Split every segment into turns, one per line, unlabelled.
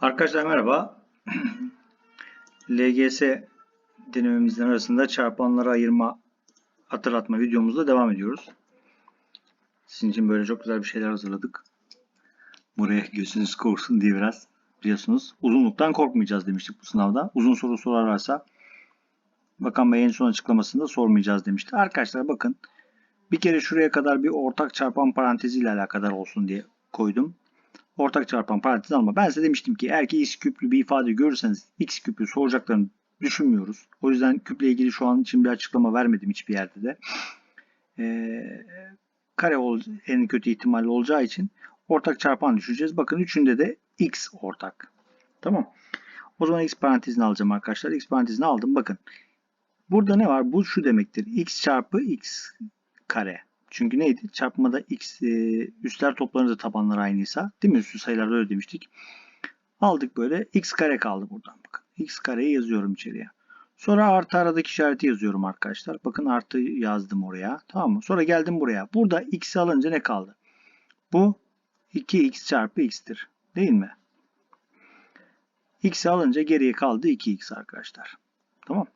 Arkadaşlar merhaba. LGS denememizin arasında çarpanlara ayırma hatırlatma videomuzda devam ediyoruz. Sizin için böyle çok güzel bir şeyler hazırladık. Buraya gözünüz korksun diye biraz biliyorsunuz. Uzunluktan korkmayacağız demiştik bu sınavda. Uzun soru sorarlarsa Bakan Bey en son açıklamasında sormayacağız demişti. Arkadaşlar bakın bir kere şuraya kadar bir ortak çarpan parantezi ile alakadar olsun diye koydum ortak çarpan parantez alma. Ben size demiştim ki eğer ki x küplü bir ifade görürseniz x küpü soracaklarını düşünmüyoruz. O yüzden küple ilgili şu an için bir açıklama vermedim hiçbir yerde de. Ee, kare ol, en kötü ihtimalle olacağı için ortak çarpan düşeceğiz. Bakın üçünde de x ortak. Tamam. O zaman x parantezini alacağım arkadaşlar. x parantezini aldım. Bakın. Burada ne var? Bu şu demektir. x çarpı x kare. Çünkü neydi? Çarpmada x e, üstler toplanınca tabanlar aynıysa değil mi? Üstü sayılarda öyle demiştik. Aldık böyle. x kare kaldı buradan. Bakın. x kareyi yazıyorum içeriye. Sonra artı aradaki işareti yazıyorum arkadaşlar. Bakın artı yazdım oraya. Tamam mı? Sonra geldim buraya. Burada x alınca ne kaldı? Bu 2x çarpı x'tir. Değil mi? x alınca geriye kaldı 2x arkadaşlar. Tamam.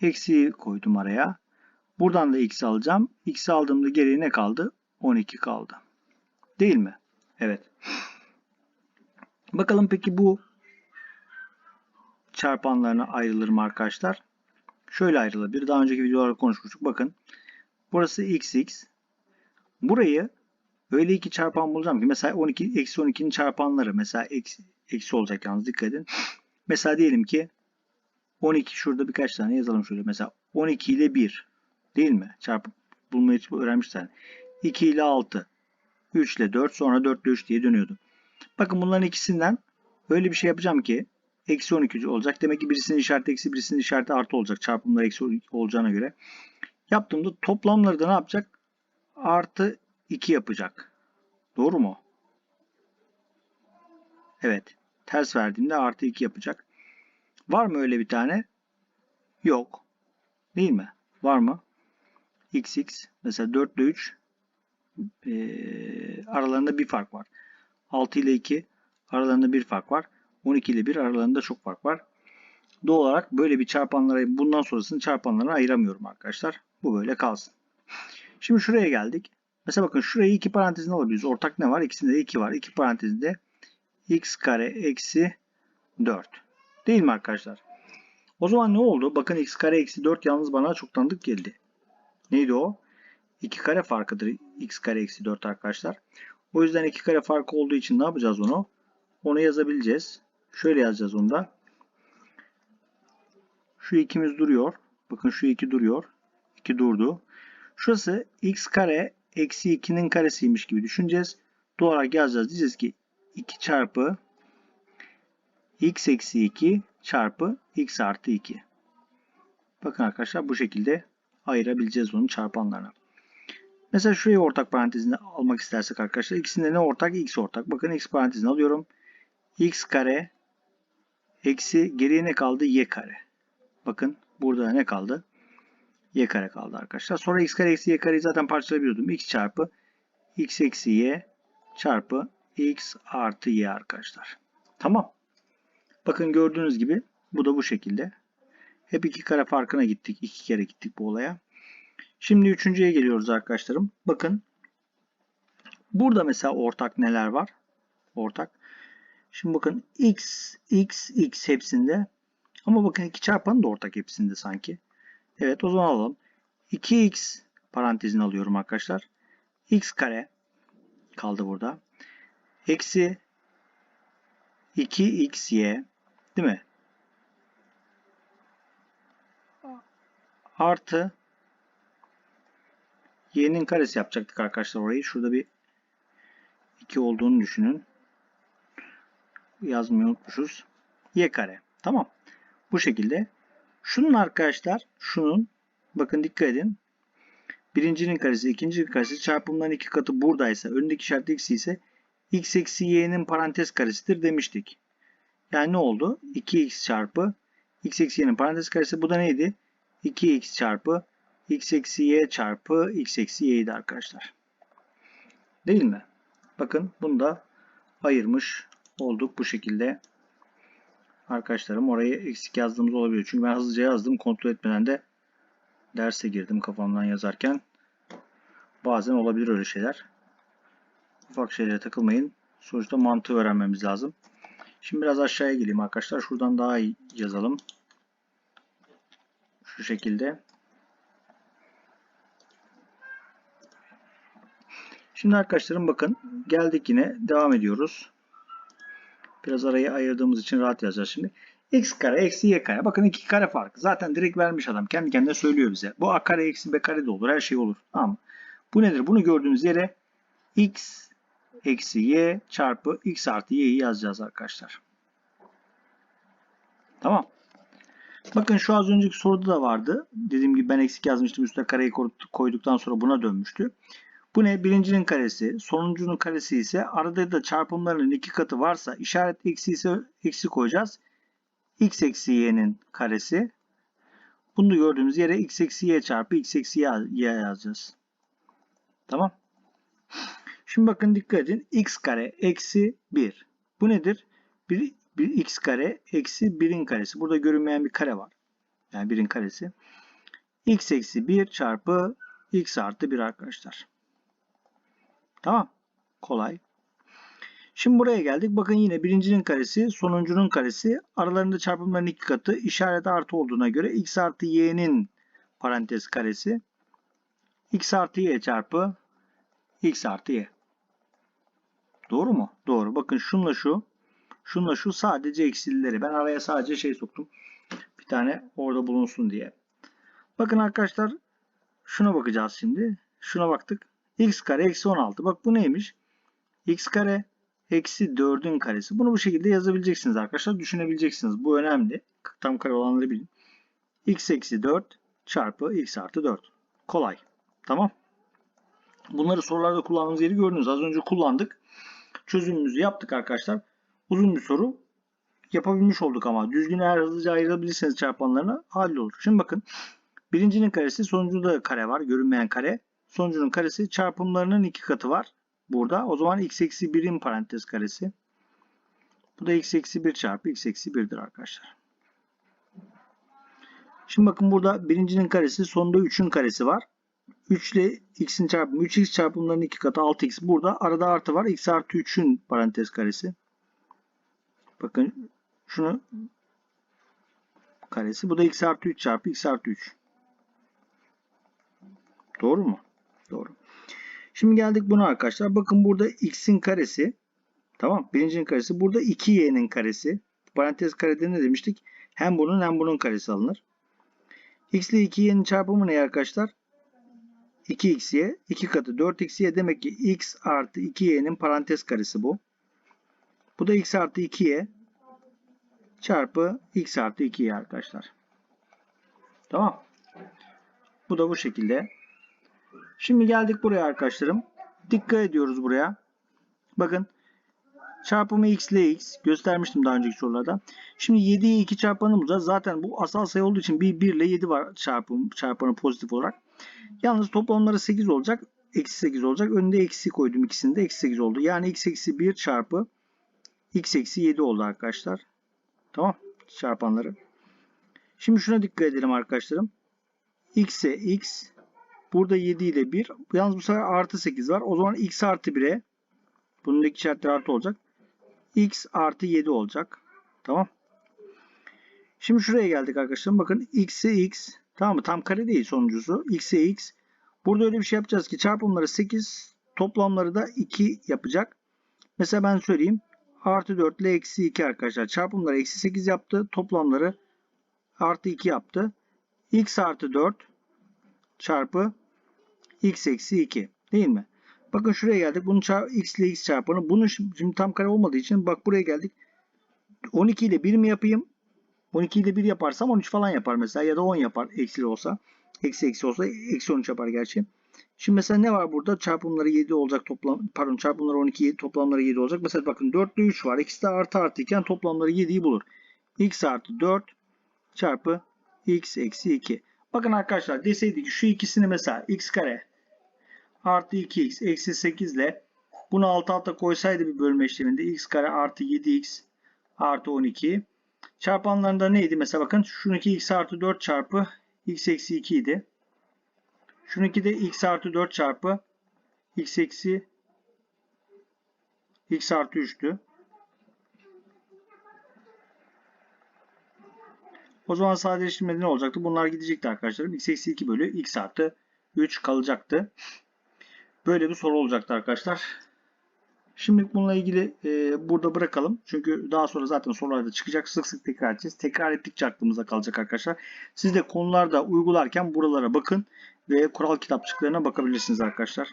Eksiği koydum araya. Buradan da x alacağım. x aldığımda geriye ne kaldı? 12 kaldı. Değil mi? Evet. Bakalım peki bu çarpanlarına ayrılır mı arkadaşlar? Şöyle ayrılabilir. Daha önceki videolarda konuşmuştuk. Bakın. Burası xx. Burayı öyle iki çarpan bulacağım ki mesela 12 eksi 12'nin çarpanları mesela eksi, eksi olacak yalnız dikkat edin. Mesela diyelim ki 12 şurada birkaç tane yazalım şöyle. Mesela 12 ile 1 Değil mi? Çarpıp bulmayı öğrenmişler. 2 ile 6. 3 ile 4 sonra 4 ile 3 diye dönüyordu. Bakın bunların ikisinden öyle bir şey yapacağım ki eksi 12 olacak. Demek ki birisinin işareti eksi birisinin işareti artı olacak. Çarpımlar eksi olacağına göre. Yaptığımda toplamları da ne yapacak? Artı 2 yapacak. Doğru mu? Evet. Ters verdiğimde artı 2 yapacak. Var mı öyle bir tane? Yok. Değil mi? Var mı? Xx mesela 4 ile 3 e, aralarında bir fark var. 6 ile 2 aralarında bir fark var. 12 ile 1 aralarında çok fark var. Doğal olarak böyle bir çarpanlara bundan sonrasını çarpanlara ayıramıyorum arkadaşlar. Bu böyle kalsın. Şimdi şuraya geldik. Mesela bakın şurayı iki parantezine alabiliriz. Ortak ne var? İkisinde de 2 var. İki parantezinde x kare eksi 4. Değil mi arkadaşlar? O zaman ne oldu? Bakın x kare eksi 4 yalnız bana çok tanıdık geldi. Neydi o? 2 kare farkıdır x kare eksi 4 arkadaşlar. O yüzden 2 kare farkı olduğu için ne yapacağız onu? Onu yazabileceğiz. Şöyle yazacağız onu da. Şu ikimiz duruyor. Bakın şu iki duruyor. 2 durdu. Şurası x kare eksi 2'nin karesiymiş gibi düşüneceğiz. Doğal olarak yazacağız. Diyeceğiz ki 2 çarpı x eksi 2 çarpı x artı 2. Bakın arkadaşlar bu şekilde ayırabileceğiz onun çarpanlarına. Mesela şurayı ortak parantezine almak istersek arkadaşlar ikisinde ne ortak? x ortak. Bakın x parantezine alıyorum. x kare eksi geriye ne kaldı? y kare. Bakın burada ne kaldı? y kare kaldı arkadaşlar. Sonra x kare eksi y kareyi zaten parçalayabiliyordum. x çarpı x eksi y çarpı x artı y arkadaşlar. Tamam. Bakın gördüğünüz gibi bu da bu şekilde. Hep iki kare farkına gittik. iki kere gittik bu olaya. Şimdi üçüncüye geliyoruz arkadaşlarım. Bakın. Burada mesela ortak neler var? Ortak. Şimdi bakın x, x, x hepsinde. Ama bakın iki çarpanı da ortak hepsinde sanki. Evet o zaman alalım. 2x parantezini alıyorum arkadaşlar. x kare kaldı burada. Eksi 2xy değil mi? Artı y'nin karesi yapacaktık arkadaşlar orayı. Şurada bir 2 olduğunu düşünün. Yazmayı unutmuşuz. y kare. Tamam. Bu şekilde. Şunun arkadaşlar şunun bakın dikkat edin. Birincinin karesi, ikincinin karesi çarpımların iki katı buradaysa, önündeki işaret x ise x eksi y'nin parantez karesidir demiştik. Yani ne oldu? 2x çarpı x eksi y'nin parantez karesi. Bu da neydi? 2x çarpı x eksi y çarpı x eksi y'ydi arkadaşlar. Değil mi? Bakın bunu da ayırmış olduk bu şekilde. Arkadaşlarım orayı eksik yazdığımız olabilir. Çünkü ben hızlıca yazdım. Kontrol etmeden de derse girdim kafamdan yazarken. Bazen olabilir öyle şeyler. Ufak şeylere takılmayın. Sonuçta mantığı öğrenmemiz lazım. Şimdi biraz aşağıya geleyim arkadaşlar. Şuradan daha iyi yazalım. Şu şekilde. Şimdi arkadaşlarım bakın geldik yine devam ediyoruz. Biraz arayı ayırdığımız için rahat yazacağız şimdi. x kare eksi y kare. Bakın iki kare farkı. Zaten direkt vermiş adam. Kendi kendine söylüyor bize. Bu a kare eksi b kare de olur. Her şey olur. Tamam Bu nedir? Bunu gördüğünüz yere x eksi y çarpı x artı y'yi yazacağız arkadaşlar. Tamam. Bakın şu az önceki soruda da vardı. Dediğim gibi ben eksik yazmıştım. Üstüne kareyi koyduktan sonra buna dönmüştü. Bu ne? Birincinin karesi, sonuncunun karesi ise arada da çarpımlarının iki katı varsa işaret eksi ise eksi koyacağız. x eksi y'nin karesi. Bunu da gördüğümüz yere x eksi y çarpı x eksi y yazacağız. Tamam. Şimdi bakın dikkat edin. x kare eksi 1. Bu nedir? 1, 1 x kare eksi 1'in karesi. Burada görünmeyen bir kare var. Yani 1'in karesi. x eksi 1 çarpı x artı 1 arkadaşlar. Tamam. Kolay. Şimdi buraya geldik. Bakın yine birincinin karesi, sonuncunun karesi. Aralarında çarpımların iki katı. işaret artı olduğuna göre x artı y'nin parantez karesi. x artı y çarpı x artı y. Doğru mu? Doğru. Bakın şunla şu. Şunla şu sadece eksilileri. Ben araya sadece şey soktum. Bir tane orada bulunsun diye. Bakın arkadaşlar şuna bakacağız şimdi. Şuna baktık x kare eksi 16. Bak bu neymiş? x kare eksi 4'ün karesi. Bunu bu şekilde yazabileceksiniz arkadaşlar. Düşünebileceksiniz. Bu önemli. Tam kare olanları bilin. x eksi 4 çarpı x artı 4. Kolay. Tamam. Bunları sorularda kullandığımız yeri gördünüz. Az önce kullandık. Çözümümüzü yaptık arkadaşlar. Uzun bir soru yapabilmiş olduk ama düzgün eğer hızlıca ayırabilirseniz çarpanlarına hallolur. Şimdi bakın birincinin karesi sonucunda kare var. Görünmeyen kare. Sonucunun karesi çarpımlarının iki katı var. Burada. O zaman x eksi 1'in parantez karesi. Bu da x eksi 1 çarpı x eksi 1'dir arkadaşlar. Şimdi bakın burada birincinin karesi sonunda 3'ün karesi var. 3 ile x'in çarpımı 3x çarpımlarının iki katı 6x. Burada arada artı var. x artı 3'ün parantez karesi. Bakın şunu karesi. Bu da x artı 3 çarpı x artı 3. Doğru mu? Doğru. Şimdi geldik buna arkadaşlar. Bakın burada x'in karesi. Tamam. Birincinin karesi. Burada 2y'nin karesi. Parantez karede ne demiştik? Hem bunun hem bunun karesi alınır. x ile 2y'nin çarpımı ne arkadaşlar? 2xy. 2 katı 4xy. Demek ki x artı 2y'nin parantez karesi bu. Bu da x artı 2y çarpı x artı 2y arkadaşlar. Tamam. Bu da bu şekilde. Şimdi geldik buraya arkadaşlarım. Dikkat ediyoruz buraya. Bakın çarpımı x ile x göstermiştim daha önceki sorularda. Şimdi 7'yi 2 çarpanımızda zaten bu asal sayı olduğu için bir 1 ile 7 var çarpım çarpanı pozitif olarak. Yalnız toplamları 8 olacak. Eksi 8 olacak. Önünde eksi koydum ikisinde. Eksi 8 oldu. Yani x eksi 1 çarpı x eksi 7 oldu arkadaşlar. Tamam. Çarpanları. Şimdi şuna dikkat edelim arkadaşlarım. x'e x Burada 7 ile 1. Yalnız bu sefer artı 8 var. O zaman x artı 1'e bunun iki işaretleri artı olacak. x artı 7 olacak. Tamam. Şimdi şuraya geldik arkadaşlar. Bakın x'e x. Tamam mı? Tam kare değil sonuncusu. x'e x. Burada öyle bir şey yapacağız ki çarpımları 8 toplamları da 2 yapacak. Mesela ben söyleyeyim. Artı 4 ile eksi 2 arkadaşlar. Çarpımları eksi 8 yaptı. Toplamları artı 2 yaptı. x artı 4 çarpı x eksi 2 değil mi? Bakın şuraya geldik. Bunun x ile x çarpanı. Bunun şimdi tam kare olmadığı için bak buraya geldik. 12 ile 1 mi yapayım? 12 ile 1 yaparsam 13 falan yapar mesela ya da 10 yapar eksili olsa. Eksi eksi olsa eksi 13 yapar gerçi. Şimdi mesela ne var burada? Çarpımları 7 olacak toplam pardon çarpımları 12 7 toplamları 7 olacak. Mesela bakın 4 ile 3 var. İkisi de artı artı iken toplamları 7'yi bulur. x artı 4 çarpı x eksi 2. Bakın arkadaşlar deseydik şu ikisini mesela x kare artı 2x eksi 8 ile Bunu alt alta koysaydı bir bölme işleminde x kare artı 7x artı 12. Çarpanlarında neydi? Mesela bakın şununki x artı 4 çarpı x eksi 2 idi. Şununki de x artı 4 çarpı x eksi x artı 3'tü. O zaman sadeleştirmede ne olacaktı? Bunlar gidecekti arkadaşlar. x eksi 2 bölü x artı 3 kalacaktı. Böyle bir soru olacaktı arkadaşlar. Şimdi bununla ilgili e, burada bırakalım. Çünkü daha sonra zaten sorularda çıkacak. Sık sık tekrar edeceğiz. Tekrar ettikçe aklımızda kalacak arkadaşlar. Siz de konularda uygularken buralara bakın ve kural kitapçıklarına bakabilirsiniz arkadaşlar.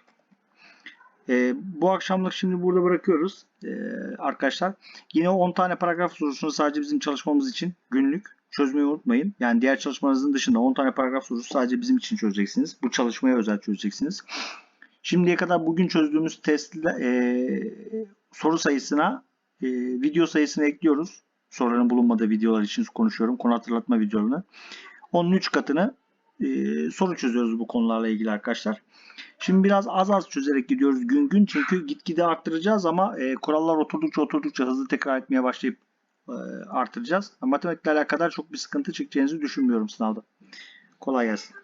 E, bu akşamlık şimdi burada bırakıyoruz e, arkadaşlar. Yine 10 tane paragraf sorusunu sadece bizim çalışmamız için günlük çözmeyi unutmayın. Yani diğer çalışmanızın dışında 10 tane paragraf sorusu sadece bizim için çözeceksiniz. Bu çalışmaya özel çözeceksiniz. Şimdiye kadar bugün çözdüğümüz test e, soru sayısına e, video sayısını ekliyoruz. Soruların bulunmadığı videolar için konuşuyorum. Konu hatırlatma videolarını. Onun 3 katını e, soru çözüyoruz bu konularla ilgili arkadaşlar. Şimdi biraz az az çözerek gidiyoruz gün gün. Çünkü gitgide arttıracağız ama e, kurallar oturdukça oturdukça hızlı tekrar etmeye başlayıp e, artıracağız. Matematikle alakalı çok bir sıkıntı çekeceğinizi düşünmüyorum sınavda. Kolay gelsin.